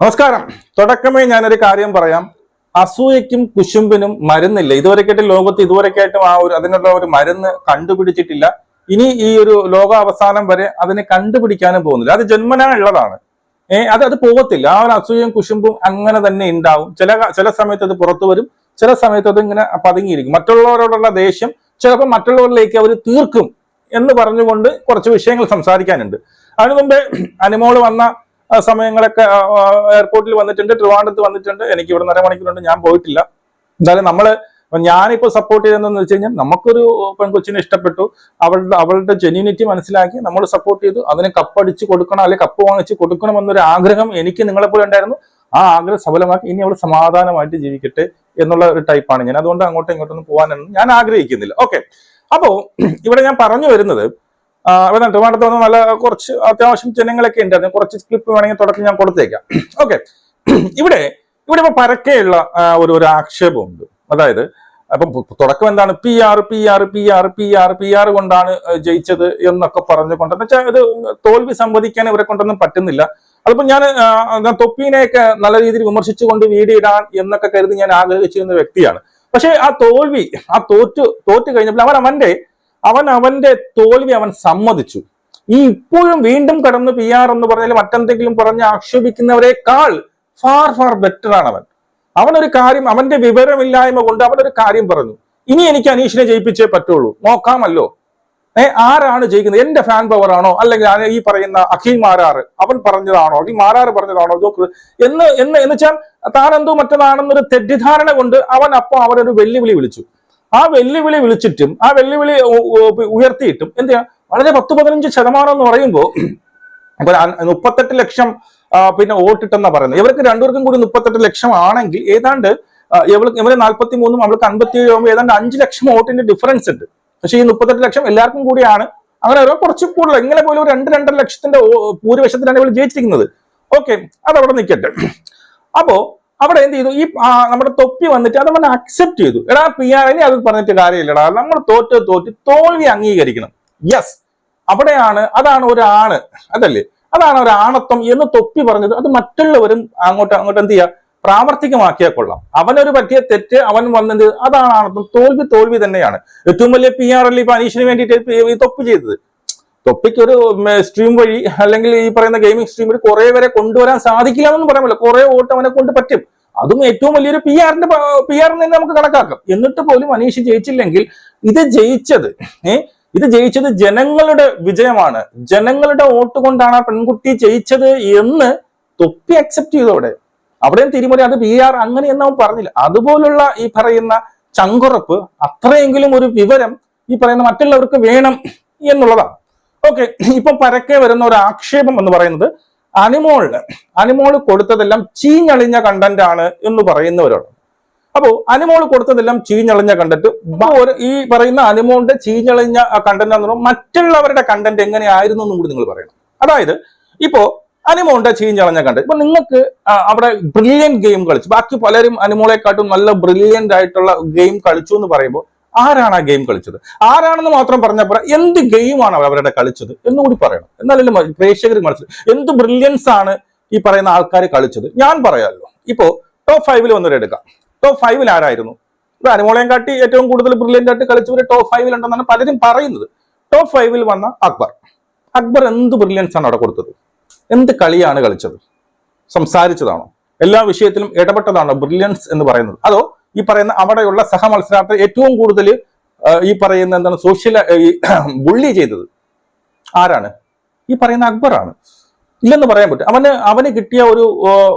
നമസ്കാരം. തുടക്കമേ ഞാനൊരു കാര്യം പറയാം. അസൂയക്കും കുശുമ്പിനും മരുന്നില്ല. ഇതുവരെക്കായിട്ട് ലോകത്ത് ഇതുവരെക്കായിട്ടും ആ ഒരു അതിനുള്ള ഒരു മരുന്ന് കണ്ടുപിടിച്ചിട്ടില്ല. ഇനി ഈ ഒരു ലോക അവസാനം വരെ അതിനെ കണ്ടുപിടിക്കാനും പോകുന്നില്ല. അത് ജന്മനാ ഉള്ളതാണ് ഏഹ് അത് അത് പോകത്തില്ല. ആ ഒരു അസൂയയും കുശുമ്പും അങ്ങനെ തന്നെ ഉണ്ടാവും. ചില ചില സമയത്ത് അത് പുറത്തു വരും. ചില സമയത്ത് അത് ഇങ്ങനെ പതുങ്ങിയിരിക്കും. മറ്റുള്ളവരോടുള്ള ദേഷ്യം ചിലപ്പോൾ മറ്റുള്ളവരിലേക്ക് അവർ തീർക്കും. എന്ന് പറഞ്ഞുകൊണ്ട് കുറച്ച് വിഷയങ്ങൾ സംസാരിക്കാനുണ്ട്. അതിനു മുമ്പേ അനിമോൾ വന്ന സമയങ്ങളൊക്കെ എയർപോർട്ടിൽ വന്നിട്ടുണ്ട് ട്രിവാൻഡ്രത്ത് വന്നിട്ടുണ്ട്. എനിക്ക് ഇവിടെ അരമണിക്കൂറുണ്ട് ഞാൻ പോയിട്ടില്ല. എന്തായാലും നമ്മൾ ഞാനിപ്പോ സപ്പോർട്ട് ചെയ്തതെന്ന് വെച്ച് കഴിഞ്ഞാൽ നമുക്കൊരു പെൺകൊച്ചിനെ ഇഷ്ടപ്പെട്ടു. അവളുടെ അവളുടെ ജെന്യൂനിറ്റി മനസ്സിലാക്കി നമ്മൾ സപ്പോർട്ട് ചെയ്തു. അതിന് കപ്പടിച്ച് കൊടുക്കണം അല്ലെങ്കിൽ കപ്പ് വാങ്ങിച്ച് കൊടുക്കണം എന്നൊരു ആഗ്രഹം എനിക്ക് നിങ്ങളെപ്പോലെ ഉണ്ടായിരുന്നു. ആ ആഗ്രഹം സഫലമാക്കി ഇനി അവൾ സമാധാനമായിട്ട് ജീവിക്കട്ടെ എന്നുള്ള ഒരു ടൈപ്പാണ് ഞാൻ. അതുകൊണ്ട് അങ്ങോട്ടും ഇങ്ങോട്ടൊന്നും പോകാനൊന്നും ഞാൻ ആഗ്രഹിക്കുന്നില്ല. ഓക്കെ അപ്പോ ഇവിടെ ഞാൻ പറഞ്ഞു വരുന്നത് ഇവിടെ ട്രിവാണ്ടത്ത് വന്ന് നല്ല കുറച്ച് അത്യാവശ്യം ജനങ്ങളൊക്കെ ഉണ്ടായിരുന്നു. കുറച്ച് ക്ലിപ്പ് വേണമെങ്കിൽ തുടക്കം ഞാൻ കൊടുത്തേക്കാം. ഓക്കെ ഇവിടെ ഇവിടെ ഇപ്പൊ പരക്കെയുള്ള ഒരു ഒരു ആക്ഷേപമുണ്ട്. അതായത് അപ്പം തുടക്കം എന്താണ്? P R P R P R P R P R കൊണ്ടാണ് ജയിച്ചത് എന്നൊക്കെ പറഞ്ഞുകൊണ്ട്. എന്ന് വെച്ചാൽ ഇത് തോൽവി സംവദിക്കാൻ ഇവരെ കൊണ്ടൊന്നും പറ്റുന്നില്ല. അതിപ്പോ ഞാൻ ഞാൻ തൊപ്പീനെയൊക്കെ നല്ല രീതിയിൽ വിമർശിച്ചുകൊണ്ട് വീഡിയോ ഇടാൻ എന്നൊക്കെ കരുതി ഞാൻ ആഗ്രഹിച്ചിരുന്ന വ്യക്തിയാണ്. പക്ഷെ ആ തോൽവി ആ തോറ്റു തോറ്റു കഴിഞ്ഞപ്പോൾ അവൻ അവന്റെ അവൻ അവന്റെ തോൽവി അവൻ സമ്മതിച്ചു. ഈ ഇപ്പോഴും വീണ്ടും കടന്ന് പി ആർ എന്ന് പറഞ്ഞാൽ മറ്റെന്തെങ്കിലും പറഞ്ഞ് ആക്ഷേപിക്കുന്നവരെക്കാൾ ഫാർ ഫാർ ബെറ്റർ ആണ് അവൻ അവനൊരു കാര്യം അവന്റെ വിവരമില്ലായ്മ കൊണ്ട് അവനൊരു കാര്യം പറഞ്ഞു. ഇനി എനിക്ക് അനീഷിനെ ജയിപ്പിച്ചേ പറ്റുള്ളൂ. നോക്കാമല്ലോ. ആരാണ് ജയിക്കുന്നത്? എന്റെ ഫാൻ പവർ ആണോ? അല്ലെങ്കിൽ ഈ പറയുന്ന അഖിൽ മാരാറ് അവൻ പറഞ്ഞതാണോ? അഖിൽ മാരാറ് പറഞ്ഞതാണോ? ജോക്ക് എന്ന് എന്ന് എന്ന് വെച്ചാൽ താൻ എന്തോ മറ്റതാണെന്നൊരു തെറ്റിദ്ധാരണ കൊണ്ട് അവൻ അപ്പോൾ അവരൊരു വെല്ലുവിളി വിളിച്ചു. ആ വെല്ലുവിളി വിളിച്ചിട്ടും ആ വെല്ലുവിളി ഉയർത്തിയിട്ടും എന്തിനാ? വളരെ പത്ത് പതിനഞ്ച് ശതമാനം എന്ന് പറയുമ്പോൾ മുപ്പത്തെട്ട് ലക്ഷം പിന്നെ വോട്ടിട്ടെന്നാ പറയുന്നത്. ഇവർക്ക് രണ്ടുപേർക്കും കൂടി മുപ്പത്തെട്ട് ലക്ഷം ആണെങ്കിൽ ഏതാണ്ട് ഇവർക്ക് ഇവർ നാൽപ്പത്തി മൂന്നും അവൾക്ക് അൻപത്തി ഏഴും ഏതാണ്ട് അഞ്ച് ലക്ഷം വോട്ടിന്റെ ഡിഫറൻസ് ഉണ്ട്. പക്ഷെ ഈ മുപ്പത്തെട്ട് ലക്ഷം എല്ലാവർക്കും കൂടിയാണ്. അങ്ങനെ ഓരോ കുറച്ച് കൂടുതൽ എങ്ങനെ പോലും രണ്ട് രണ്ടര ലക്ഷത്തിന്റെ ഭൂരിപക്ഷത്തിലാണ് ഇവർ ജയിച്ചിരിക്കുന്നത്. ഓക്കെ അതവിടെ നിൽക്കട്ടെ. അപ്പോ അവിടെ എന്ത് ചെയ്തു? ഈ നമ്മുടെ തൊപ്പി വന്നിട്ട് അത് അക്സെപ്റ്റ് ചെയ്തു. എടാ പി ആർ ഇനി അത് പറഞ്ഞിട്ട് കാര്യമില്ലടാ. നമ്മൾ തോറ്റ് തോറ്റ് തോൽവി അംഗീകരിക്കണം. യെസ് അവിടെയാണ് അതാണ് ഒരാണ്. അതല്ലേ? അതാണ് ഒരാണത്വം എന്ന് തൊപ്പി പറഞ്ഞത്. അത് മറ്റുള്ളവരും അങ്ങോട്ട് അങ്ങോട്ട് എന്ത് ചെയ്യുക പ്രാവർത്തികമാക്കിയാൽ കൊള്ളാം. അവനൊരു പറ്റിയ തെറ്റ് അവൻ വന്നത് അതാണ് തോൽവി തോൽവി തന്നെയാണ്. ഏറ്റവും വലിയ പി ആർ എൽ ഇപ്പൊ അനീഷിന് വേണ്ടിയിട്ട് ഈ തൊപ്പ് ചെയ്തത്? തൊപ്പിക്ക് ഒരു സ്ട്രീം വഴി അല്ലെങ്കിൽ ഈ പറയുന്ന ഗെയിമിംഗ് സ്ട്രീമിൽ കുറെ വരെ കൊണ്ടുവരാൻ സാധിക്കില്ല എന്നൊന്നും പറയാൻ പറ്റില്ല. കുറെ വോട്ട് അവനെ കൊണ്ട് പറ്റും. അതും ഏറ്റവും വലിയൊരു പി ആറിന്റെ പി ആറിൽ നിന്ന് നമുക്ക് കണക്കാക്കാം. എന്നിട്ട് പോലും അനീഷ് ജയിച്ചില്ലെങ്കിൽ ഇത് ജയിച്ചത് ഏഹ് ഇത് ജയിച്ചത് ജനങ്ങളുടെ വിജയമാണ്. ജനങ്ങളുടെ വോട്ട് കൊണ്ടാണ് ആ പെൺകുട്ടി ജയിച്ചത് എന്ന് തൊപ്പി അക്സെപ്റ്റ് ചെയ്തു അവിടെ? അവിടെയും തിരുമുറി അത് പി ആർ അങ്ങനെയെന്ന് അവൻ പറഞ്ഞില്ല. അതുപോലുള്ള ഈ പറയുന്ന ചങ്കുറപ്പ് അത്രയെങ്കിലും ഒരു വിവരം ഈ പറയുന്ന മറ്റുള്ളവർക്ക് വേണം എന്നുള്ളതാണ്. ഓക്കെ ഇപ്പൊ പരക്കെ വരുന്ന ഒരു ആക്ഷേപം എന്ന് പറയുന്നത് അനിമോൾ അനിമോൾ കൊടുത്തതെല്ലാം ചീഞ്ഞളിഞ്ഞ കണ്ടന്റ് ആണ് എന്ന് പറയുന്നവരോട്. അപ്പോ അനിമോൾ കൊടുത്തതെല്ലാം ചീഞ്ഞളിഞ്ഞ കണ്ടന്റ് ഈ പറയുന്ന അനിമോളിന്റെ ചീഞ്ഞളിഞ്ഞ കണ്ടന്റ് എന്ന് മറ്റുള്ളവരുടെ കണ്ടന്റ് എങ്ങനെയായിരുന്നു എന്നും കൂടി നിങ്ങൾ പറയണം. അതായത് ഇപ്പോ അനിമോളിന്റെ ചളഞ്ഞ കണ്ട്. ഇപ്പൊ നിങ്ങൾക്ക് അവിടെ ബ്രില്യൻ ഗെയിം കളിച്ചു. ബാക്കി പലരും അനിമോളെക്കാട്ടും നല്ല ബ്രില്യന്റ് ആയിട്ടുള്ള ഗെയിം കളിച്ചു എന്ന് പറയുമ്പോൾ ആരാണ് ആ ഗെയിം കളിച്ചത്? ആരാണെന്ന് മാത്രം പറഞ്ഞാൽ പോലെ എന്ത് ഗെയിമാണ് അവരുടെ കളിച്ചത് എന്നുകൂടി പറയണം. എന്നാലല്ലേ മ- പ്രേക്ഷകർ കളിച്ചത് എന്ത് ബ്രില്യൻസ് ആണ് ഈ പറയുന്ന ആൾക്കാർ കളിച്ചത്? ഞാൻ പറയാമല്ലോ ഇപ്പോ ടോപ്പ് ഫൈവിൽ വന്നവരെടുക്കാം ടോപ്പ് ഫൈവിൽ ആരായിരുന്നു? ഇപ്പൊ അനിമോളയും കാട്ടി ഏറ്റവും കൂടുതൽ ബ്രില്യന്റ് ആയിട്ട് കളിച്ചവർ ടോപ്പ് ഫൈവിൽ ഉണ്ടെന്നാണ് പലരും പറയുന്നത്. ടോപ്പ് ഫൈവിൽ വന്ന അക്ബർ. അക്ബർ എന്ത് ബ്രില്യൻസ് ആണ് അവിടെ കൊടുത്തത്? എന്ത് കളിയാണ് കളിച്ചത്? സംസാരിച്ചതാണോ? എല്ലാ വിഷയത്തിലും ഇടപെട്ടതാണോ ബ്രില്യൻസ് എന്ന് പറയുന്നത്? അതോ ഈ പറയുന്ന അവിടെയുള്ള സഹമത്സരാർത്ഥി ഏറ്റവും കൂടുതൽ ഈ പറയുന്ന എന്താണ് സോഷ്യൽ ബുള്ളി ചെയ്തത് ആരാണ്? ഈ പറയുന്ന അക്ബറാണ്. ഇല്ലെന്ന് പറയാൻ പറ്റും. അവന് അവന് കിട്ടിയ ഒരു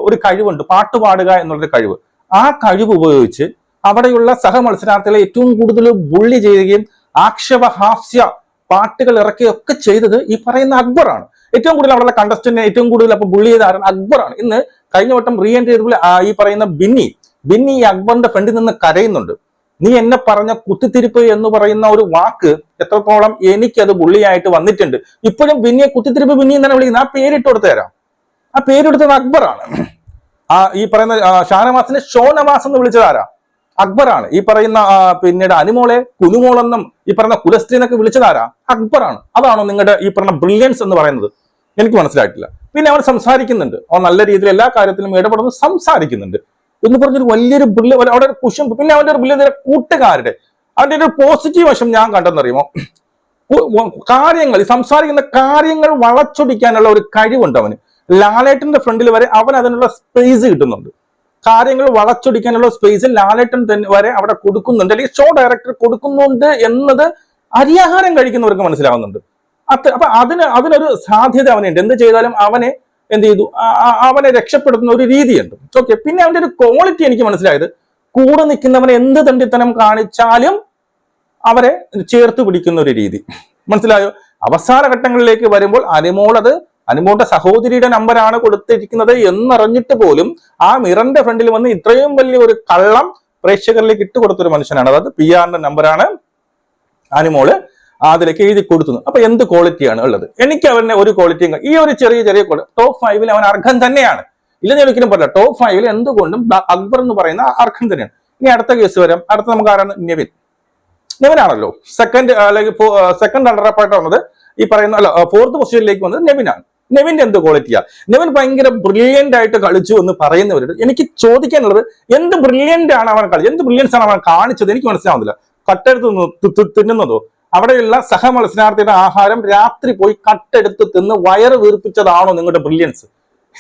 ഒരു കഴിവുണ്ട്. പാട്ട് പാടുക എന്നുള്ളൊരു കഴിവ്. ആ കഴിവ് ഉപയോഗിച്ച് അവിടെയുള്ള സഹമത്സരാർത്ഥികളെ ഏറ്റവും കൂടുതൽ ബുള്ളി ചെയ്യുകയും ആക്ഷേപഹാസ്യ പാട്ടുകൾ ഇറക്കുകയൊക്കെ ചെയ്തത് ഈ പറയുന്ന അക്ബറാണ്. ഏറ്റവും കൂടുതൽ അവിടെയുള്ള കണ്ടസ്റ്റന്റ് ഏറ്റവും കൂടുതൽ അപ്പൊ ബുള്ളി ചെയ്ത ആരാണ്? അക്ബറാണ് ഇന്ന് കഴിഞ്ഞ വട്ടം റീ എൻട്രി ചെയ്തപ്പോൾ ഈ പറയുന്ന ബിന്നി. ബിന്നി ഈ അക്ബറിന്റെ ഫ്രണ്ടിൽ നിന്ന് കരയുന്നുണ്ട്. നീ എന്നെ പറഞ്ഞ കുത്തിത്തിരിപ്പ് എന്ന് പറയുന്ന ഒരു വാക്ക് എത്രത്തോളം എനിക്കത് ബുള്ളിയായിട്ട് വന്നിട്ടുണ്ട്. ഇപ്പോഴും ബിന്നിയെ കുത്തിത്തിരിപ്പ് ബിന്നി എന്നാണ് വിളിക്കുന്നത്. ആ പേരിട്ട് കൊടുത്തു തരാം. ആ പേരെടുത്തത് അക്ബറാണ് ആ ഈ പറയുന്ന ഷാനവാസിനെ ഷോനവാസ് എന്ന് വിളിച്ചത് ആരാ? അക്ബറാണ്. ഈ പറയുന്ന പിന്നീട് അനുമോളെ കുനുമോളെന്നും ഈ പറയുന്ന കുലസ്ത്രീനൊക്കെ വിളിച്ചതാരാ? അക്ബറാണ്. അതാണോ നിങ്ങളുടെ ഈ പറഞ്ഞ ബ്രില്യൻസ് എന്ന് പറയുന്നത്? എനിക്ക് മനസ്സിലായിട്ടില്ല. പിന്നെ അവൻ സംസാരിക്കുന്നുണ്ട്. അവൻ നല്ല രീതിയിൽ എല്ലാ കാര്യത്തിലും ഇടപെടുന്നു സംസാരിക്കുന്നുണ്ട്. എന്ന് പറഞ്ഞൊരു വലിയൊരു ബ്രില്യ അവിടെ ഒരു കുശും പിന്നെ അവന്റെ ഒരു ബ്രില്യൻ കൂട്ടുകാരുടെ അവന്റെ ഒരു പോസിറ്റീവ് വശം ഞാൻ കണ്ടെന്നറിയുമോ? കാര്യങ്ങൾ സംസാരിക്കുന്ന കാര്യങ്ങൾ വളച്ചൊടിക്കാനുള്ള ഒരു കഴിവുണ്ട് അവന്. ലാലേട്ടന്റെ ഫ്രണ്ടിൽ വരെ അവൻ അതിനുള്ള സ്പേസ് കിട്ടുന്നുണ്ട്. കാര്യങ്ങൾ വളച്ചൊടിക്കാനുള്ള സ്പേസ് ലാലേട്ടൻ തന്നെ വരെ അവിടെ കൊടുക്കുന്നുണ്ട്. അല്ലെങ്കിൽ ഷോ ഡയറക്ടർ കൊടുക്കുന്നുണ്ട് എന്നത് അരിയാഹാരം കഴിക്കുന്നവർക്ക് മനസ്സിലാവുന്നുണ്ട്. അത്ര അപ്പൊ അതിന് അതിനൊരു സാധ്യത അവനുണ്ട്. എന്ത് ചെയ്താലും അവനെ എന്ത് ചെയ്തു? അവനെ രക്ഷപ്പെടുത്തുന്ന ഒരു രീതിയുണ്ട്. ഓക്കെ പിന്നെ അവന്റെ ഒരു ക്വാളിറ്റി എനിക്ക് മനസ്സിലായത്. കൂടെ നിൽക്കുന്നവനെ എന്ത് തണ്ടിത്തനം കാണിച്ചാലും അവരെ ചേർത്ത് പിടിക്കുന്ന ഒരു രീതി. മനസ്സിലായോ? അവസാന ഘട്ടങ്ങളിലേക്ക് വരുമ്പോൾ അനുമോൾ അത് അനുമോളുടെ സഹോദരിയുടെ നമ്പറാണ് കൊടുത്തിരിക്കുന്നത് എന്നറിഞ്ഞിട്ട് പോലും ആ മിറന്റെ ഫ്രണ്ടിൽ വന്ന് ഇത്രയും വലിയ ഒരു കള്ളം പ്രേക്ഷകരിലേക്ക് ഇട്ട് കൊടുത്തൊരു മനുഷ്യനാണ്. അതായത് പി ആറിന്റെ നമ്പറാണ് അനുമോൾ അതിലേക്ക് എഴുതി കൊടുത്തത്. അപ്പൊ എന്ത് ക്വാളിറ്റിയാണ് ഉള്ളത്? എനിക്ക് അവന്റെ ഒരു ക്വാളിറ്റിയും ഈ ഒരു ചെറിയ ചെറിയ ടോപ്പ് ഫൈവിൽ അവൻ അർഹൻ തന്നെയാണ്. ഇല്ലെന്ന് ഒരിക്കലും പറയില്ല. ടോപ്പ് ഫൈവിൽ എന്തുകൊണ്ടും അക്ബർ എന്ന് പറയുന്ന അർഹൻ തന്നെയാണ്. ഇനി അടുത്ത കേസ് വരാം. അടുത്ത നമുക്ക് ആരാണ്? നെവിൻ. നെവിനാണല്ലോ. സെക്കൻഡ് അല്ലെങ്കിൽ സെക്കൻഡ് അണ്ടർ അപ്പായിട്ട് വന്നത് ഈ പറയുന്ന അല്ല ഫോർത്ത് പൊസിഷനിലേക്ക് വന്നത് നെവിനാണ്. നെവിന്റെ എന്ത് ക്വാളിറ്റിയാ നെവിൻ ഭയങ്കര ബ്രില്യന്റ് ആയിട്ട് കളിച്ചു എന്ന് പറയുന്നവരോട് എനിക്ക് ചോദിക്കാനുള്ളത് എന്ത് ബ്രില്യന്റ് ആണ് അവൻ കളി? എന്ത് ബ്രില്യൻസ് ആണ് അവൻ കാണിച്ചത്? എനിക്ക് മനസ്സിലാവുന്നില്ല. കട്ടെടുത്ത് തിന്നുന്നതോ? അവിടെയുള്ള സഹമത്സരാർത്ഥിയുടെ ആഹാരം രാത്രി പോയി കട്ടെടുത്ത് തിന്ന് വയറ് വീർപ്പിച്ചതാണോ നിങ്ങളുടെ ബ്രില്യൻസ്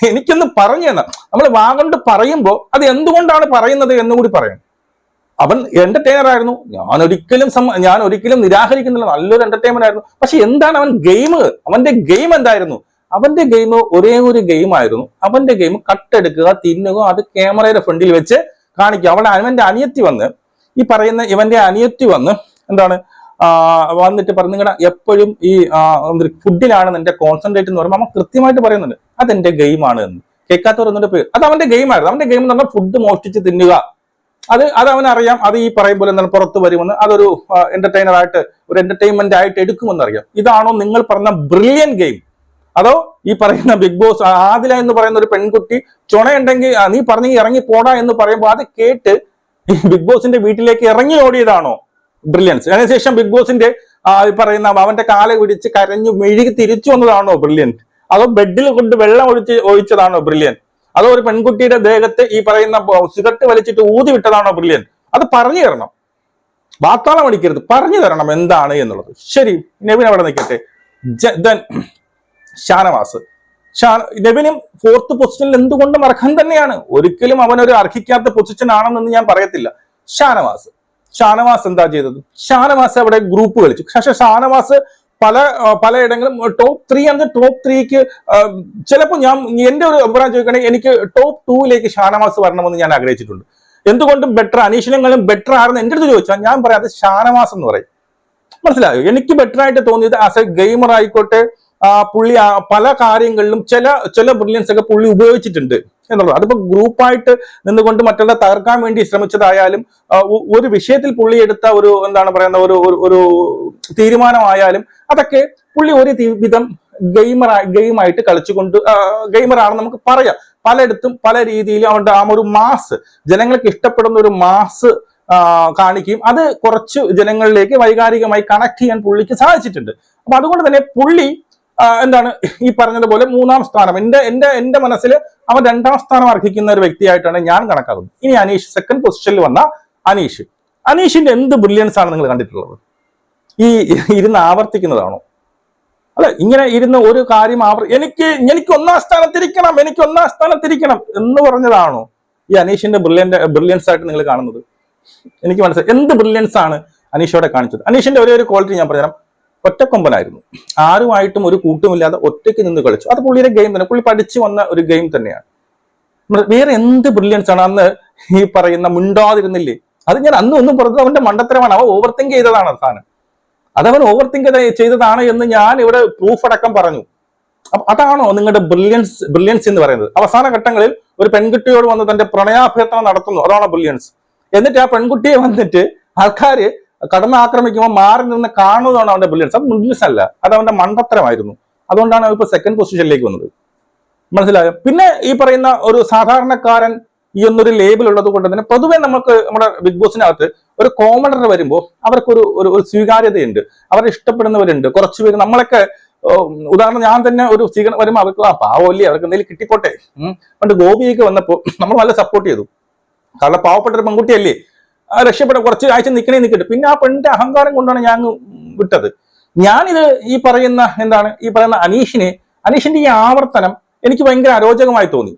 എനിക്കൊന്ന് പറഞ്ഞു തന്നെ. നമ്മൾ വാഗണ്ട് പറയുമ്പോൾ അത് എന്തുകൊണ്ടാണ് പറയുന്നത് എന്നുകൂടി പറയാം. അവൻ എന്റർടൈനർ ആയിരുന്നു. ഞാൻ ഒരിക്കലും ഞാൻ ഒരിക്കലും നിരാകരിക്കുന്നില്ല. നല്ലൊരു എന്റർടൈൻമെന്റ് ആയിരുന്നു. പക്ഷെ എന്താണ് അവൻ ഗെയിം അവന്റെ ഗെയിം എന്തായിരുന്നു? അവന്റെ ഗെയിം ഒരേ ഒരു ഗെയിം ആയിരുന്നു. അവന്റെ ഗെയിം കട്ടെടുക്കുക തിന്നുക അത് ക്യാമറയുടെ ഫ്രണ്ടിൽ വെച്ച് കാണിക്കുക. അവളുടെ അവന്റെ അനിയത്തി വന്ന് ഈ പറയുന്ന ഇവന്റെ അനിയത്തി വന്ന് എന്താണ് വന്നിട്ട് പറഞ്ഞു നിങ്ങളുടെ എപ്പോഴും ഈ ഫുഡിലാണ് നിന്റെ കോൺസെൻട്രേറ്റ് എന്ന് പറയുമ്പോൾ അവൻ കൃത്യമായിട്ട് പറയുന്നുണ്ട് അതെന്റെ ഗെയിമാണ് എന്ന്. കേൾക്കാത്തവർ എന്നിട്ട് പേര് അത് അവന്റെ ഗെയിമായിരുന്നു അവന്റെ ഗെയിം എന്ന് പറഞ്ഞാൽ ഫുഡ് മോഷ്ടിച്ച് തിന്നുക. അത് അത് അവനറിയാം. അത് ഈ പറയും പോലെ എന്താണ് പുറത്ത് വരുമെന്ന്. അതൊരു എന്റർടൈനർ ആയിട്ട് ഒരു എന്റർടൈൻമെന്റ് ആയിട്ട് എടുക്കുമെന്ന് അറിയാം. ഇതാണോ നിങ്ങൾ പറഞ്ഞ ബ്രില്യൻ ഗെയിം അതോ ഈ പറയുന്ന ബിഗ് ബോസ് ആദില എന്ന് പറയുന്ന ഒരു പെൺകുട്ടി ചുണയുണ്ടെങ്കിൽ നീ പറഞ്ഞ ഇറങ്ങി പോടാ എന്ന് പറയുമ്പോൾ അത് കേട്ട് ഈ ബിഗ് ബോസിന്റെ വീട്ടിലേക്ക് ഇറങ്ങി ഓടിയതാണോ? ബ്രില്യൻസ് അതിനുശേഷം ബിഗ് ബോസിന്റെ പറയുന്ന അവന്റെ കാല പിടിച്ച് കരഞ്ഞു മെഴുകി തിരിച്ചു വന്നതാണോ ബ്രില്യന്റ് അതോ ബെഡിൽ കൊണ്ട് വെള്ളം ഒഴിച്ച് ഒഴിച്ചതാണോ ബ്രില്യൻ അതോ ഒരു പെൺകുട്ടിയുടെ ദേഹത്ത് ഈ പറയുന്ന സിഗരറ്റ് വലിച്ചിട്ട് ഊതി വിട്ടതാണോ ബ്രില്യൻ അത് പറഞ്ഞു തരണം. വാത്താളം അടിക്കരുത്. പറഞ്ഞു തരണം എന്താണ് എന്നുള്ളത്. ശരി നെവിൻ അവിടെ നിൽക്കട്ടെ. then ഷാനവാസ്. ഷാ നെവിനും ഫോർത്ത് പൊസിഷനിൽ എന്തുകൊണ്ടും അർഹൻ തന്നെയാണ്. ഒരിക്കലും അവൻ ഒരു അർഹിക്കാത്ത പൊസിഷൻ ആണെന്നൊന്നും ഞാൻ പറയത്തില്ല. ഷാനവാസ്. ഷാനവാസ് എന്താ ചെയ്തത്? ഷാനവാസ് അവിടെ ഗ്രൂപ്പ് കളിച്ചു. പക്ഷെ ഷാനവാസ് പല പലയിടങ്ങളും ടോപ്പ് ത്രീ ആണ്. ടോപ്പ് ത്രീക്ക് ചിലപ്പോൾ ഞാൻ എന്റെ ഒരു അഭിപ്രായം ചോദിക്കുകയാണെങ്കിൽ എനിക്ക് ടോപ്പ് ടൂയിലേക്ക് ഷാനവാസ് വരണമെന്ന് ഞാൻ ആഗ്രഹിച്ചിട്ടുണ്ട്. എന്തുകൊണ്ടും ബെറ്റർ അനീഷിനെങ്കിലും ബെറ്റർ ആണെന്ന് എന്റെ അടുത്ത് ചോദിച്ചാൽ ഞാൻ പറയാം അത് ഷാനവാസ് എന്ന് പറയും. മനസ്സിലായോ? എനിക്ക് ബെറ്റർ ആയിട്ട് തോന്നിയത് ആസ് എ ഗെയിമർ ആയിക്കോട്ടെ പുള്ളി പല കാര്യങ്ങളിലും ചില ചില ബ്രില്യൻസ് ഒക്കെ പുള്ളി ഉപയോഗിച്ചിട്ടുണ്ട് എന്നുള്ളത്. അതിപ്പോ ഗ്രൂപ്പായിട്ട് നിന്നുകൊണ്ട് മറ്റുള്ള തകർക്കാൻ വേണ്ടി ശ്രമിച്ചതായാലും ഒരു വിഷയത്തിൽ പുള്ളി എടുത്ത ഒരു എന്താണ് പറയുന്ന ഒരു ഒരു- തീരുമാനമായാലും അതൊക്കെ പുള്ളി ഒരു വിധം ഗെയിമർ ഗെയിമായിട്ട് കളിച്ചുകൊണ്ട് ഗെയിമറാണെന്ന് നമുക്ക് പറയാം. പലയിടത്തും പല രീതിയിലും അവരുടെ ആ ഒരു മാസ് ജനങ്ങൾക്ക് ഇഷ്ടപ്പെടുന്ന ഒരു മാസ് കാണിക്കുകയും അത് കുറച്ച് ജനങ്ങളിലേക്ക് വൈകാരികമായി കണക്ട് ചെയ്യാൻ പുള്ളിക്ക് സാധിച്ചിട്ടുണ്ട്. അപ്പൊ അതുകൊണ്ട് തന്നെ പുള്ളി എന്താണ് ഈ പറഞ്ഞതുപോലെ മൂന്നാം സ്ഥാനം. എന്റെ എന്റെ എന്റെ മനസ്സിൽ അവൻ രണ്ടാം സ്ഥാനം അർഹിക്കുന്ന ഒരു വ്യക്തിയായിട്ടാണ് ഞാൻ കണക്കാക്കുന്നത്. ഇനി അനീഷ് സെക്കൻഡ് പൊസിഷനിൽ വന്ന അനീഷ്. അനീഷിന്റെ എന്ത് ബ്രില്യൻസ് ആണ് നിങ്ങൾ കണ്ടിട്ടുള്ളത്? ഈ ഇരുന്ന് ആവർത്തിക്കുന്നതാണോ? അല്ല ഇങ്ങനെ ഇരുന്ന് ഒരു കാര്യം ആവർ എനിക്ക് എനിക്ക് ഒന്നാം സ്ഥാനത്തിരിക്കണം എനിക്ക് ഒന്നാം സ്ഥാനത്തിരിക്കണം എന്ന് പറഞ്ഞതാണോ ഈ അനീഷിന്റെ ബ്രില്യൻ ബ്രില്യൻസ് ആയിട്ട് നിങ്ങൾ കാണുന്നത്? എനിക്ക് മനസ്സിലായി. എന്ത് ബ്രില്യൻസ് ആണ് അനീഷോടെ കാണിച്ചത്? അനീഷിന്റെ ഒരേ ഒരു ക്വാളിറ്റി ഞാൻ പറഞ്ഞുതരാം. ഒറ്റക്കൊമ്പനായിരുന്നു. ആരുമായിട്ടും ഒരു കൂട്ടുമില്ലാതെ ഒറ്റയ്ക്ക് നിന്ന് കളിച്ചു. അത് പുള്ളിയുടെ ഗെയിം തന്നെ. പുള്ളി പഠിച്ചു വന്ന ഒരു ഗെയിം തന്നെയാണ്. വേറെ എന്ത് ബ്രില്യൻസ് ആണ് അന്ന് ഈ പറയുന്ന മുണ്ടാതിരുന്നില്ലേ? അത് ഞാൻ അന്ന് ഒന്നും പറഞ്ഞത് അവന്റെ മണ്ടത്തരമാണ്. അവൻ ഓവർ തിങ്ക് ചെയ്തതാണ് സാധനം അതവൻ ഓവർ തിങ്ക് ചെയ്തതാണ് എന്ന് ഞാൻ ഇവിടെ പ്രൂഫ് അടക്കം പറഞ്ഞു. അതാണോ നിങ്ങളുടെ ബ്രില്യൻസ് ബ്രില്യൻസ് എന്ന് പറയുന്നത്? അവസാന ഘട്ടങ്ങളിൽ ഒരു പെൺകുട്ടിയോട് വന്ന് തന്റെ പ്രണയാഭ്യർത്ഥന നടത്തുന്നു. അതാണോ ബ്രില്യൻസ് എന്നിട്ട് ആ പെൺകുട്ടിയെ വന്നിട്ട് ആൾക്കാര് കടന്നാക്രമിക്കുമ്പോൾ മാറി നിന്ന് കാണുന്നതാണ് അവന്റെ ബ്രില്യൻസ് അത് ബ്രില്യൻസ് അല്ല. അത് അവന്റെ മണ്ടത്തരമായിരുന്നു. അതുകൊണ്ടാണ് അവ ഇപ്പൊ സെക്കൻഡ് പൊസിഷനിലേക്ക് വന്നത്. മനസ്സിലായോ? പിന്നെ ഈ പറയുന്ന ഒരു സാധാരണക്കാരൻ ഈ ഒന്നൊരു ലേബിൾ ഉള്ളത് കൊണ്ട് തന്നെ പൊതുവെ നമുക്ക് നമ്മുടെ ബിഗ് ബോസിനകത്ത് ഒരു കോമണർ വരുമ്പോൾ അവർക്കൊരു ഒരു ഒരു സ്വീകാര്യതയുണ്ട്. അവരെ ഇഷ്ടപ്പെടുന്നവരുണ്ട്. കുറച്ച് പേര് നമ്മളൊക്കെ ഉദാഹരണം ഞാൻ തന്നെ ഒരു സ്വീകരണം വരുമ്പോൾ അവർക്ക് ആ പാവമല്ലേ അവർക്ക് എന്തെങ്കിലും കിട്ടിക്കോട്ടെ. പണ്ട് ഗോപിയൊക്കെ വന്നപ്പോൾ നമ്മൾ നല്ല സപ്പോർട്ട് ചെയ്തു. കാരണം പാവപ്പെട്ട ഒരു പെൺകുട്ടിയല്ലേ? രക്ഷപ്പെട്ട കുറച്ച് ആഴ്ച നിൽക്കണേ നിൽക്കട്ടെ പിന്നെ ആ പെണ്ണിന്റെ അഹങ്കാരം കൊണ്ടാണ് ഞാൻ വിട്ടത്. ഞാനിത് ഈ പറയുന്ന എന്താണ്? ഈ പറയുന്ന അനീഷിനെ അനീഷിന്റെ ഈ ആവർത്തനം എനിക്ക് ഭയങ്കര അരോചകമായി തോന്നി.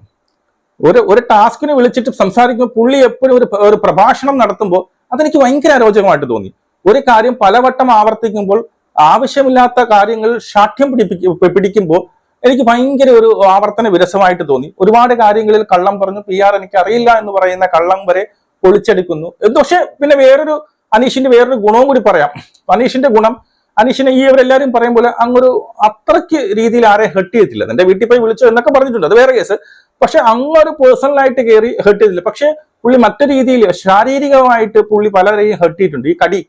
ഒരു ഒരു ടാസ്കിനെ വിളിച്ചിട്ട് സംസാരിക്കുമ്പോൾ പുള്ളി എപ്പോഴും ഒരു ഒരു പ്രഭാഷണം നടത്തുമ്പോൾ അതെനിക്ക് ഭയങ്കര അരോചകമായിട്ട് തോന്നി. ഒരു കാര്യം പലവട്ടം ആവർത്തിക്കുമ്പോൾ ആവശ്യമില്ലാത്ത കാര്യങ്ങൾ ശാഠ്യം പിടിപ്പിക്കും പിടിക്കുമ്പോൾ എനിക്ക് ഭയങ്കര ഒരു ആവർത്തന വിരസമായിട്ട് തോന്നി. ഒരുപാട് കാര്യങ്ങളിൽ കള്ളം പറഞ്ഞു പി ആർ എനിക്ക് അറിയില്ല എന്ന് പറയുന്ന കള്ളം വരെ പൊളിച്ചെടുക്കുന്നു. എന്ത് പക്ഷെ പിന്നെ വേറൊരു അനീഷിന്റെ വേറൊരു ഗുണവും കൂടി പറയാം. അനീഷിന്റെ ഗുണം അനീഷിനെ ഈ അവരെല്ലാവരും പറയും പോലെ അങ്ങൊരു അത്രയ്ക്ക് രീതിയിൽ ആരെ ഹെർട്ട് ചെയ്തിട്ടില്ല. എന്റെ വീട്ടിൽ പോയി വിളിച്ചു എന്നൊക്കെ പറഞ്ഞിട്ടുണ്ട്. അത് വേറെ കേസ്. പക്ഷെ അങ്ങൊരു പേഴ്സണലായിട്ട് കയറി ഹെർട്ട് ചെയ്തില്ല. പക്ഷെ പുള്ളി മറ്റു രീതിയിൽ ശാരീരികമായിട്ട് പുള്ളി പലരെയും ഹെർട്ട് ചെയ്തിട്ടുണ്ട്. ഈ കടി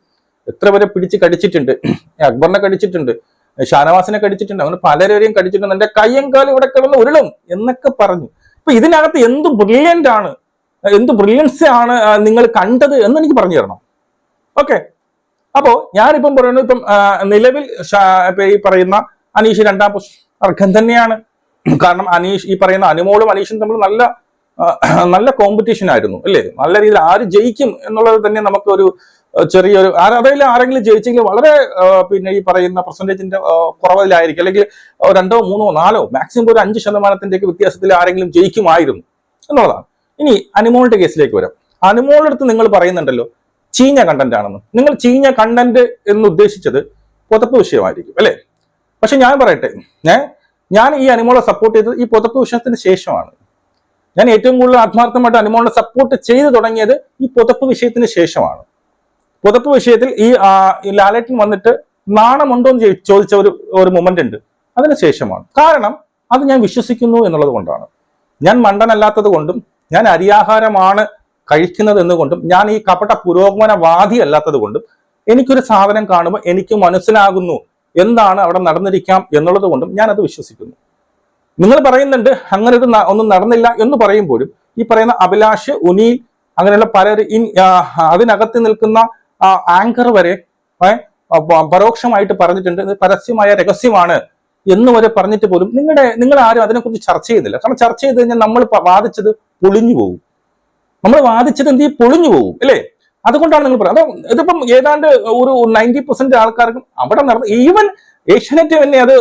എത്ര വരെ പിടിച്ച് കടിച്ചിട്ടുണ്ട്. അക്ബറിനെ കടിച്ചിട്ടുണ്ട്. ഷാനവാസിനെ കടിച്ചിട്ടുണ്ട്. അങ്ങനെ പലരെയും കടിച്ചിട്ടുണ്ട്. എന്റെ കയ്യും കാലും ഇവിടെ കിടന്ന് ഉരുളും എന്നൊക്കെ പറഞ്ഞു. അപ്പൊ ഇതിനകത്ത് എന്ത് ബ്രില്യന്റ് ആണ് എന്ത് ബ്രില്യൻസ് ആണ് നിങ്ങൾ കണ്ടത് എന്ന് എനിക്ക് പറഞ്ഞു തരണം. ഓക്കെ അപ്പോ ഞാനിപ്പം പറയുന്നത് ഇപ്പം നിലവിൽ ഈ പറയുന്ന അനീഷ് രണ്ടാം അർഹം തന്നെയാണ്. കാരണം അനീഷ് ഈ പറയുന്ന അനുമോളും അനീഷും തമ്മിൽ നല്ല നല്ല കോമ്പറ്റീഷൻ ആയിരുന്നു അല്ലേ? നല്ല രീതിയിൽ ആര് ജയിക്കും എന്നുള്ളത് തന്നെ നമുക്കൊരു ചെറിയൊരു അതായത് ആരെങ്കിലും ജയിച്ചെങ്കിൽ വളരെ പിന്നെ ഈ പറയുന്ന പെർസെന്റേജിന്റെ കുറവിലായിരിക്കും. അല്ലെങ്കിൽ രണ്ടോ മൂന്നോ നാലോ മാക്സിമം ഒരു അഞ്ച് ശതമാനത്തിന്റെ വ്യത്യാസത്തിൽ ആരെങ്കിലും ജയിക്കുമായിരുന്നു എന്നുള്ളതാണ്. ഇനി അനുമോളുടെ കേസിലേക്ക് വരാം. അനുമോളുടെ അടുത്ത് നിങ്ങൾ പറയുന്നുണ്ടല്ലോ ചീഞ്ഞ കണ്ടന്റ് ആണെന്ന്. നിങ്ങൾ ചീഞ്ഞ കണ്ടന്റ് എന്ന് ഉദ്ദേശിച്ചത് പുതപ്പ് വിഷയമായിരിക്കും അല്ലേ? പക്ഷെ ഞാൻ പറയട്ടെ ഞാൻ ഞാൻ ഈ അനുമോളെ സപ്പോർട്ട് ചെയ്തത് ഈ പുതപ്പ് വിഷയത്തിന് ശേഷമാണ്. ഞാൻ ഏറ്റവും കൂടുതൽ ആത്മാർത്ഥമായിട്ട് അനുമോളിനെ സപ്പോർട്ട് ചെയ്തു തുടങ്ങിയത് ഈ പുതപ്പ് വിഷയത്തിന് ശേഷമാണ്. പുതപ്പ് വിഷയത്തിൽ ഈ ലാലേട്ടൻ വന്നിട്ട് നാണമുണ്ടോ എന്ന് ചോദിച്ച ഒരു ഒരു മൊമെന്റ് ഉണ്ട്. അതിന് ശേഷമാണ്. കാരണം അത് ഞാൻ വിശ്വസിക്കുന്നു എന്നുള്ളത് കൊണ്ടാണ്. ഞാൻ മണ്ടനല്ലാത്തത് കൊണ്ടും ഞാൻ അരിയാഹാരമാണ് കഴിക്കുന്നത് എന്നുകൊണ്ടും ഞാൻ ഈ കപട പുരോഗമനവാദി അല്ലാത്തത് കൊണ്ടും എനിക്കൊരു സാധനം കാണുമ്പോൾ എനിക്ക് മനസ്സിലാകുന്നു എന്താണ് അവിടെ നടന്നിരിക്കാം എന്നുള്ളത് കൊണ്ടും ഞാൻ അത് വിശ്വസിക്കുന്നു. നിങ്ങൾ പറയുന്നുണ്ട് അങ്ങനെ ഒരു ഒന്നും നടന്നില്ല എന്ന് പറയുമ്പോഴും ഈ പറയുന്ന അഭിലാഷ് ഉനി അങ്ങനെയുള്ള പലർ ഇൻ അതിനകത്ത് നിൽക്കുന്ന ആങ്കർ വരെ പരോക്ഷമായിട്ട് പറഞ്ഞിട്ടുണ്ട്. പരസ്യമായ രഹസ്യമാണ്. എന്ന് വരെ പറഞ്ഞിട്ട് പോലും നിങ്ങളുടെ നിങ്ങൾ ആരും അതിനെക്കുറിച്ച് ചർച്ച ചെയ്യുന്നില്ല കാരണം ചർച്ച ചെയ്ത് കഴിഞ്ഞാൽ നമ്മൾ വാദിച്ചത് പൊളിഞ്ഞു പോകും. നമ്മൾ വാദിച്ചത് എന്ത് പൊളിഞ്ഞു പോകും അല്ലേ? അതുകൊണ്ടാണ് നിങ്ങൾ പറയുന്നത്. അത് ഇതിപ്പം ഏതാണ്ട് ഒരു നയന്റി പെർസെന്റ് ആൾക്കാർക്കും അവിടെ നടന്ന ഈവൻ ഏഷ്യാനെറ്റ് തന്നെ അത്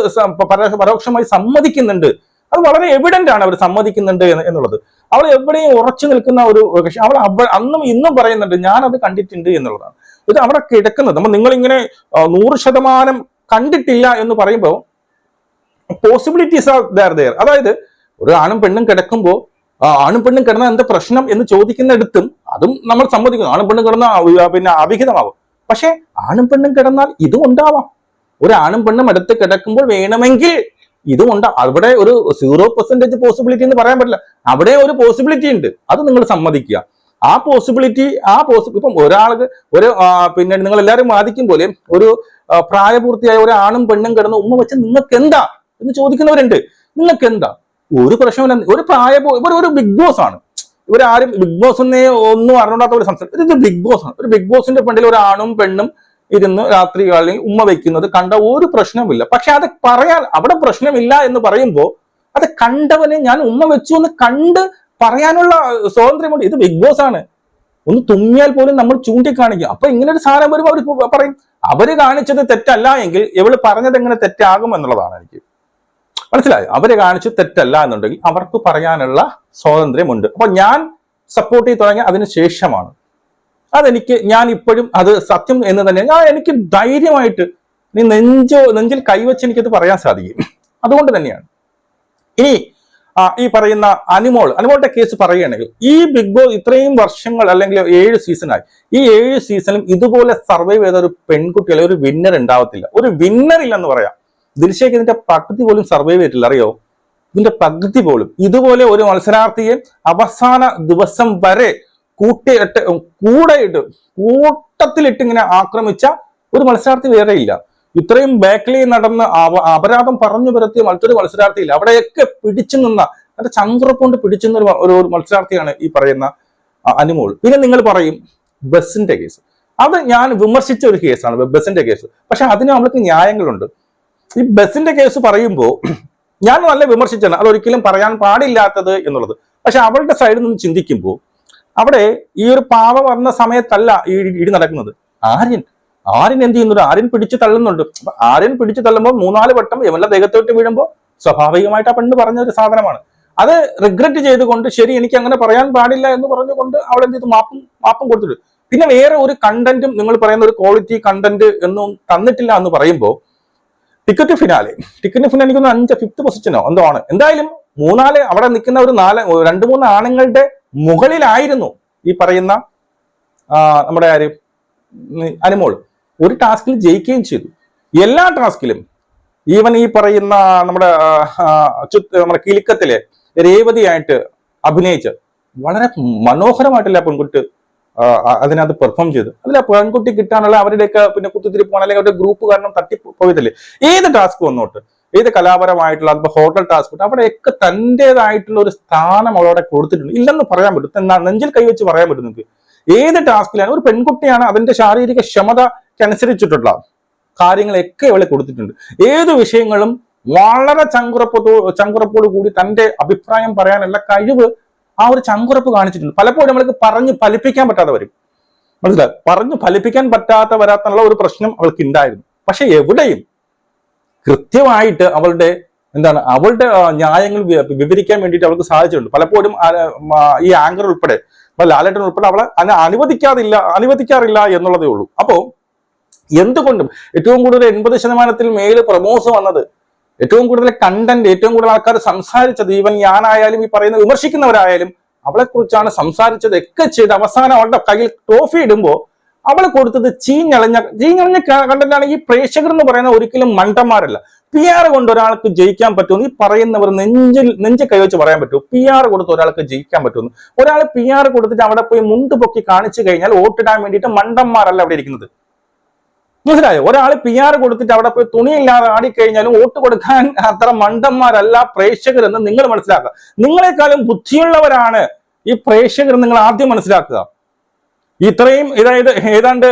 പരോക്ഷമായി സമ്മതിക്കുന്നുണ്ട്. അത് വളരെ എവിഡന്റ് ആണ് അവർ സമ്മതിക്കുന്നുണ്ട് എന്നുള്ളത്. അവൾ എവിടെയും ഉറച്ചു നിൽക്കുന്ന ഒരു കക്ഷി അവൾ അവ- അന്നും ഇന്നും പറയുന്നുണ്ട് ഞാൻ അത് കണ്ടിട്ടുണ്ട് എന്നുള്ളതാണ്. ഇത് അവിടെ കിടക്കുന്നത്. നമ്മൾ നിങ്ങളിങ്ങനെ നൂറ് ശതമാനം കണ്ടിട്ടില്ല എന്ന് പറയുമ്പോൾ പോസിബിലിറ്റീസ് ആർ ദർ ദയർ അതായത് ഒരു ആണും പെണ്ണും കിടക്കുമ്പോൾ ആണും പെണ്ണും കിടന്നാൽ എന്താ പ്രശ്നം എന്ന് ചോദിക്കുന്നിടത്തും അതും നമ്മൾ സമ്മതിക്കുന്നു. ആണും പെണ്ണും കിടന്ന പിന്നെ അവിഹിതമാകും പക്ഷെ ആണും പെണ്ണും കിടന്നാൽ ഇതും ഉണ്ടാവാം. ഒരു ആണും പെണ്ണും അടുത്ത് കിടക്കുമ്പോൾ വേണമെങ്കിൽ ഇതും ഉണ്ടാവും അവിടെ ഒരു സീറോ പെർസെന്റേജ് പോസിബിലിറ്റി എന്ന് പറയാൻ പറ്റില്ല. അവിടെ ഒരു പോസിബിലിറ്റി ഉണ്ട്. അത് നിങ്ങൾ സമ്മതിക്കുക. ആ പോസിബിലിറ്റി ആ പോസി ഇപ്പം ഒരാൾക്ക് ഒരു പിന്നെ നിങ്ങൾ എല്ലാവരും വാദിക്കും പോലെ ഒരു പ്രായപൂർത്തിയായ ഒരു ആണും പെണ്ണും കിടന്ന് ഉമ്മ വെച്ച് നിങ്ങൾക്ക് എന്താ എന്ന് ചോദിക്കുന്നവരുണ്ട്. നിങ്ങൾക്ക് എന്താ ഒരു പ്രശ്നമില്ല ഒരു പ്രായ ഇവർ ഒരു ബിഗ് ബോസ് ആണ്. ഇവരാരും ബിഗ് ബോസ് എന്നേ ഒന്നും അറിഞ്ഞാത്ത ഒരു സംസാരം ഇത് ബിഗ് ബോസ് ആണ്. ഒരു ബിഗ് ബോസിന്റെ ഫ്രണ്ടിൽ ഒരു ആണും പെണ്ണും ഇരുന്ന് രാത്രി അല്ലെങ്കിൽ ഉമ്മ വെക്കുന്നത് കണ്ട ഒരു പ്രശ്നമില്ല പക്ഷെ അത് പറയാൻ അവിടെ പ്രശ്നമില്ല എന്ന് പറയുമ്പോൾ അത് കണ്ടവനെ ഞാൻ ഉമ്മ വെച്ചു എന്ന് കണ്ട് പറയാനുള്ള സ്വാതന്ത്ര്യമുണ്ട് ഇത് ബിഗ് ബോസ് ആണ്. ഒന്ന് തുമ്മിയാൽ പോലും നമ്മൾ ചൂണ്ടിക്കാണിക്കും. അപ്പൊ ഇങ്ങനെ ഒരു സാധനം വരുമ്പോൾ അവർ പറയും അവർ കാണിച്ചത് തെറ്റല്ല എങ്കിൽ ഇവൾ പറഞ്ഞത് എങ്ങനെ തെറ്റാകും എന്നുള്ളതാണ് എനിക്ക് മനസ്സിലായോ? അവർ കാണിച്ചു തെറ്റല്ല എന്നുണ്ടെങ്കിൽ അവർക്ക് പറയാനുള്ള സ്വാതന്ത്ര്യമുണ്ട്. അപ്പൊ ഞാൻ സപ്പോർട്ട് ചെയ്ത് തുടങ്ങിയ അതിന് ശേഷമാണ്. അതെനിക്ക് ഞാൻ ഇപ്പോഴും അത് സത്യം എന്ന് തന്നെ ഞാൻ എനിക്ക് ധൈര്യമായിട്ട് നീ നെഞ്ചോ നെഞ്ചിൽ കൈവച്ച് എനിക്കത് പറയാൻ സാധിക്കും. അതുകൊണ്ട് തന്നെയാണ്. ഇനി ഈ പറയുന്ന അനിമോൾ അനിമോളുടെ കേസ് പറയുകയാണെങ്കിൽ ഈ ബിഗ് ബോസ് ഇത്രയും വർഷങ്ങൾ അല്ലെങ്കിൽ ഏഴ് സീസണായി ഈ ഏഴ് സീസണിലും ഇതുപോലെ സർവൈവ് ചെയ്ത ഒരു പെൺകുട്ടി അല്ലെങ്കിൽ ഒരു വിന്നർ ഉണ്ടാവത്തില്ല. ഒരു വിന്നർ ഇല്ലെന്ന് പറയാം. ദിൽഷയ്ക്ക് ഇതിന്റെ പകുതി പോലും സർവൈവ് ചെയ്തിട്ടില്ല അറിയോ? ഇതിന്റെ പകുതി പോലും. ഇതുപോലെ ഒരു മത്സരാർത്ഥിയെ അവസാന ദിവസം വരെ കൂട്ടിയിട്ട് കൂടെയിട്ട് കൂട്ടത്തിലിട്ട് ഇങ്ങനെ ആക്രമിച്ച ഒരു മത്സരാർത്ഥി വേറെ ഇല്ല. ഇത്രയും ബാക്കിലി നടന്ന് അപരാധം പറഞ്ഞു പരത്തിയ മറ്റൊരു മത്സരാർത്ഥിയില്ല അവിടെയൊക്കെ പിടിച്ചു നിന്ന അതിന്റെ കൊണ്ട് പിടിച്ചുന്ന ഒരു ഒരു മത്സരാർത്ഥിയാണ് ഈ പറയുന്ന അനുമോൾ. പിന്നെ നിങ്ങൾ പറയും ബസിന്റെ കേസ്. അത് ഞാൻ വിമർശിച്ച ഒരു കേസാണ് ബസിന്റെ കേസ്. പക്ഷെ അതിന് നമ്മൾക്ക് ന്യായങ്ങളുണ്ട്. ഈ ബസിന്റെ കേസ് പറയുമ്പോൾ ഞാൻ നല്ല വിമർശിച്ചാണ് അത് ഒരിക്കലും പറയാൻ പാടില്ലാത്തത് എന്നുള്ളത്. പക്ഷെ അവളുടെ സൈഡിൽ നിന്ന് ചിന്തിക്കുമ്പോൾ അവിടെ ഈ ഒരു പാവ വന്ന സമയത്തല്ല ഈ ഇടി നടക്കുന്നത്. ആര്യൻ ആര്യൻ എന്ത് ചെയ്യുന്നുണ്ട്? ആര്യൻ പിടിച്ചു തള്ളുന്നുണ്ട്. ആര്യൻ പിടിച്ചു തള്ളുമ്പോൾ മൂന്നാൽ വട്ടം ഇവന്റെ ദേഹത്തോട്ട് വീഴുമ്പോൾ സ്വാഭാവികമായിട്ട് ആ പെണ്ണ് പറഞ്ഞ ഒരു സാധനമാണ്. അത് റിഗ്രറ്റ് ചെയ്തുകൊണ്ട് ശരി എനിക്ക് അങ്ങനെ പറയാൻ പാടില്ല എന്ന് പറഞ്ഞുകൊണ്ട് അവൾ എന്ത് ചെയ്തു? മാപ്പും മാപ്പും കൊടുത്തിട്ട്. പിന്നെ വേറെ ഒരു കണ്ടന്റും നിങ്ങൾ പറയുന്ന ഒരു ക്വാളിറ്റി കണ്ടന്റ് എന്നും തന്നിട്ടില്ല എന്ന് പറയുമ്പോൾ ടിക്കറ്റ് ഫിനാലെ ടിക്കറ്റ് ഫിനാലെ എനിക്കൊന്ന് അഞ്ച് ഫിഫ്ത് പൊസിഷനോ എന്തോ ആണ് എന്തായാലും മൂന്നാൽ അവിടെ നിൽക്കുന്ന ഒരു നാല് രണ്ട് മൂന്ന് ആണുങ്ങളുടെ മുകളിലായിരുന്നു ഈ പറയുന്ന നമ്മുടെ ആര്? അനുമോൾ. ഒരു ടാസ്കിൽ ജയിക്കുകയും ചെയ്തു. എല്ലാ ടാസ്കിലും ഈവൻ ഈ പറയുന്ന നമ്മുടെ നമ്മുടെ കിലുക്കത്തിലെ രേവതിയായിട്ട് അഭിനയിച്ച് വളരെ മനോഹരമായിട്ടല്ല പെൺകുട്ടി അതിനകത്ത് പെർഫോം ചെയ്തു. അതിൽ ആ പെൺകുട്ടി കിട്ടാനുള്ള അവരുടെയൊക്കെ പിന്നെ കുത്തിത്തിരിപ്പാണ് അല്ലെങ്കിൽ അവരുടെ ഗ്രൂപ്പ് കാരണം തട്ടിപ്പോയതല്ലേ ഏത് ടാസ്ക് വന്നോട്ട്? ഏത് കലാപരമായിട്ടുള്ള അതിപ്പോ ഹോട്ടൽ ടാസ്ക് അവിടെയൊക്കെ തന്റേതായിട്ടുള്ള ഒരു സ്ഥാനം അവളവിടെ കൊടുത്തിട്ടുണ്ട്. ഇല്ലെന്ന് പറയാൻ പറ്റും. എന്നാ നെഞ്ചിൽ കൈവച്ച് പറയാൻ പറ്റും നിങ്ങൾക്ക് ഏത് ടാസ്കിലാണ് ഒരു പെൺകുട്ടിയാണ് അതിന്റെ ശാരീരിക ക്ഷമതക്കനുസരിച്ചിട്ടുള്ള കാര്യങ്ങളൊക്കെ അവളെ കൊടുത്തിട്ടുണ്ട്. ഏത് വിഷയങ്ങളും വളരെ ചങ്കുറപ്പത്തോ ചങ്കുറപ്പോട് കൂടി തന്റെ അഭിപ്രായം പറയാനുള്ള കഴിവ് ആ ഒരു ചങ്കുറപ്പ് കാണിച്ചിട്ടുണ്ട്. പലപ്പോഴും നമ്മൾക്ക് പറഞ്ഞു ഫലിപ്പിക്കാൻ പറ്റാതെ വരും. മനസ്സിലായി? പറഞ്ഞു ഫലിപ്പിക്കാൻ പറ്റാത്ത വരാത്തുള്ള ഒരു പ്രശ്നം അവൾക്ക് ഉണ്ടായിരുന്നു പക്ഷെ എവിടെയും കൃത്യമായിട്ട് അവളുടെ എന്താണ് അവളുടെ ന്യായങ്ങൾ വിവരിക്കാൻ വേണ്ടിയിട്ട് അവൾക്ക് സാധിച്ചിട്ടുണ്ട്. പലപ്പോഴും ഈ ആങ്കർ ഉൾപ്പെടെ ലാലേട്ടൻ ഉൾപ്പെടെ അവളെ അതിനെ അനുവദിക്കാതില്ല അനുവദിക്കാറില്ല എന്നുള്ളതേ ഉള്ളൂ. അപ്പോ എന്തുകൊണ്ടും ഏറ്റവും കൂടുതൽ എൺപത് ശതമാനത്തിൽ മേൽ പ്രമോസ് വന്നത് ഏറ്റവും കൂടുതൽ കണ്ടന്റ് ഏറ്റവും കൂടുതൽ ആൾക്കാർ സംസാരിച്ചത് ഈവൻ ഞാനായാലും ഈ പറയുന്ന വിമർശിക്കുന്നവരായാലും അവളെ കുറിച്ചാണ് സംസാരിച്ചത് ഒക്കെ ചെയ്ത് അവസാനം അവളുടെ കയ്യിൽ ട്രോഫി ഇടുമ്പോ അവൾ കൊടുത്തത് ചീഞ്ഞളഞ്ഞ ചീഞ്ഞളഞ്ഞ കണ്ടന്റ് ആണ് ഈ പ്രേക്ഷകർ എന്ന് പറയുന്ന ഒരിക്കലും മണ്ടന്മാരല്ല. പി ആർ കൊണ്ട് ഒരാൾക്ക് ജയിക്കാൻ പറ്റുമെന്ന് ഈ പറയുന്നവർ നെഞ്ചിൽ നെഞ്ച് കൈവച്ച് പറയാൻ പറ്റുമോ പി ആർ കൊടുത്ത് ഒരാൾക്ക് ജയിക്കാൻ പറ്റുമെന്ന്. ഒരാൾ പി ആർ കൊടുത്തിട്ട് അവിടെ പോയി മുണ്ട് പൊക്കി കാണിച്ചു കഴിഞ്ഞാൽ വോട്ടിടാൻ വേണ്ടിയിട്ട് മണ്ടന്മാരല്ല അവിടെ ഇരിക്കുന്നത്. മനസ്സിലായോ? ഒരാൾ പി ആർ കൊടുത്തിട്ട് അവിടെ പോയി തുണിയില്ലാതെ ആടിക്കഴിഞ്ഞാലും വോട്ട് കൊടുക്കാൻ അത്ര മണ്ടന്മാരല്ല പ്രേക്ഷകർ എന്ന് നിങ്ങൾ മനസ്സിലാക്കുക. നിങ്ങളെക്കാളും ബുദ്ധിയുള്ളവരാണ് ഈ പ്രേക്ഷകർ നിങ്ങൾ ആദ്യം മനസ്സിലാക്കുക. ഇത്രയും ഇതായത് ഏതാണ്ട്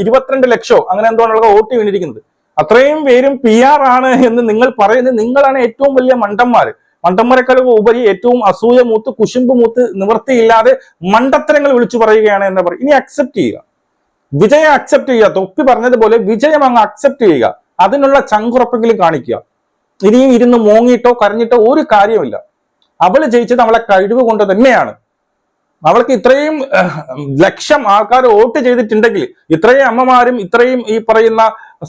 ഇരുപത്തിരണ്ട് ലക്ഷോ അങ്ങനെ എന്തോ ആണല്ലോ വോട്ട് വീണിരിക്കുന്നത്. അത്രയും പേരും പി ആർ ആണ് എന്ന് നിങ്ങൾ പറയുന്നത് നിങ്ങളാണ് ഏറ്റവും വലിയ മണ്ടന്മാർ മണ്ടന്മാരെക്കാളും ഉപരി ഏറ്റവും അസൂയ മൂത്ത് കുശുമ്പ് മൂത്ത് നിവൃത്തിയില്ലാതെ മണ്ടത്തരങ്ങൾ വിളിച്ചു പറയുകയാണ് എന്ന് പറയും ഇനി അക്സെപ്റ്റ് ചെയ്യുക. വിജയം അക്സെപ്റ്റ് ചെയ്യുക. തൊപ്പി പറഞ്ഞതുപോലെ വിജയം അങ്ങ് അക്സെപ്റ്റ് ചെയ്യുക. അതിനുള്ള ചങ്കുറപ്പെങ്കിലും കാണിക്കുക. ഇനിയും ഇരുന്ന് മോങ്ങിയിട്ടോ കരഞ്ഞിട്ടോ ഒരു കാര്യമില്ല അവൾ ജയിച്ചത് അവളെ കഴിവ് കൊണ്ട് തന്നെയാണ്. അവൾക്ക് ഇത്രയും ലക്ഷം ആൾക്കാർ വോട്ട് ചെയ്തിട്ടുണ്ടെങ്കിൽ ഇത്രയും അമ്മമാരും ഇത്രയും ഈ പറയുന്ന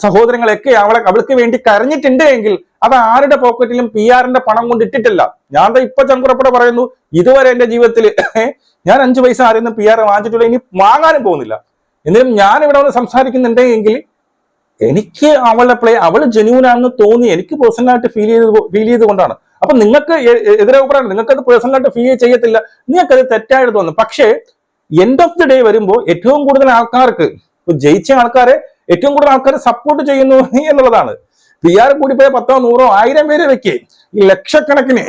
സഹോദരങ്ങളൊക്കെ അവളെ അവൾക്ക് വേണ്ടി കരഞ്ഞിട്ടുണ്ട് എങ്കിൽ അത് ആരുടെ പോക്കറ്റിലും പി ആറിന്റെ പണം കൊണ്ട് ഇട്ടിട്ടില്ല. ഞാൻ ഇപ്പൊ ചങ്കുറപ്പട പറയുന്നു. ഇതുവരെ എന്റെ ജീവിതത്തിൽ ഞാൻ അഞ്ചു പൈസ ആരെയൊന്നും പി ആർ വാങ്ങിച്ചിട്ടുള്ള ഇനി വാങ്ങാനും പോകുന്നില്ല. എന്നിട്ടും ഞാൻ ഇവിടെ വന്ന് സംസാരിക്കുന്നുണ്ട് എങ്കിൽ എനിക്ക് അവളെ പ്ലേ അവൾ ജെന്യൂൻ ആണെന്ന് തോന്നി എനിക്ക് പേഴ്സണലായിട്ട് ഫീൽ ചെയ്ത് ഫീൽ ചെയ്തുകൊണ്ടാണ് അപ്പൊ നിങ്ങൾക്ക് എതിരെ എതിരഭിപ്രായം നിങ്ങൾക്ക് അത് പേഴ്സണലായിട്ട് ഫീൽ ചെയ്യത്തില്ല. നിങ്ങൾക്ക് അത് തെറ്റായിട്ട് തോന്നും. പക്ഷേ എൻഡ് ഓഫ് ദി ഡേ വരുമ്പോൾ ഏറ്റവും കൂടുതൽ ആൾക്കാർക്ക് ഇപ്പൊ ജയിച്ച ആൾക്കാരെ ഏറ്റവും കൂടുതൽ ആൾക്കാർ സപ്പോർട്ട് ചെയ്യുന്നു എന്നുള്ളതാണ്. പി ആർ കൂടി പോയ പത്തോ നൂറോ ആയിരം പേര് വെക്കേ. ഈ ലക്ഷക്കണക്കിന്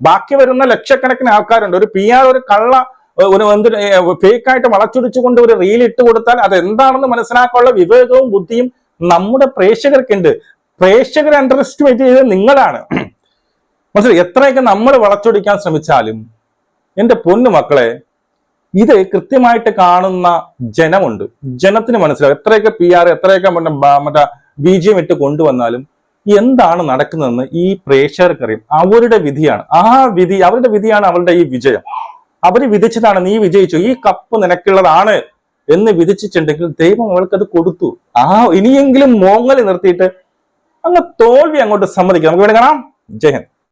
ബാക്കി വരുന്ന ലക്ഷക്കണക്കിന് ആൾക്കാരുണ്ട്. ഒരു പി ആർ ഒരു കള്ള ഒരു എന്ത് ഫേക്ക് ആയിട്ട് വളച്ചൊടിച്ചുകൊണ്ട് ഒരു റീൽ ഇട്ട് കൊടുത്താൽ അത് എന്താണെന്ന് മനസ്സിലാക്കാനുള്ള വിവേകവും ബുദ്ധിയും നമ്മുടെ പ്രേക്ഷകർക്കുണ്ട്. പ്രേക്ഷകരെ അണ്ടർ എസ്റ്റിമേറ്റ് ചെയ്തത് നിങ്ങളാണ്. മനസ്സിലായി? എത്രയൊക്കെ നമ്മൾ വളച്ചൊടിക്കാൻ ശ്രമിച്ചാലും എന്റെ പൊന്നു മക്കളെ ഇത് കൃത്യമായിട്ട് കാണുന്ന ജനമുണ്ട്. ജനത്തിന് മനസ്സിലാവും. എത്രയൊക്കെ പി ആർ എത്രയൊക്കെ മറ്റേ ബി ജി എം ഇട്ട് കൊണ്ടുവന്നാലും എന്താണ് നടക്കുന്നതെന്ന് ഈ പ്രേക്ഷകർക്കറിയും. അവരുടെ വിധിയാണ്. ആ വിധി അവരുടെ വിധിയാണ് അവരുടെ ഈ വിജയം. അവർ വിധിച്ചതാണ് നീ വിജയിച്ചു. ഈ കപ്പ് നിനക്കുള്ളതാണ് എന്ന് വിധിച്ചിട്ടുണ്ടെങ്കിൽ ദൈവം അവൾക്കത് കൊടുത്തു. ആ ഇനിയെങ്കിലും മോങ്ങൽ നിർത്തിയിട്ട് അങ്ങ് തോൽവി അങ്ങോട്ട് സമ്മതിക്കാം നമുക്ക് വേണ്ടി കാണാം. ജയൻ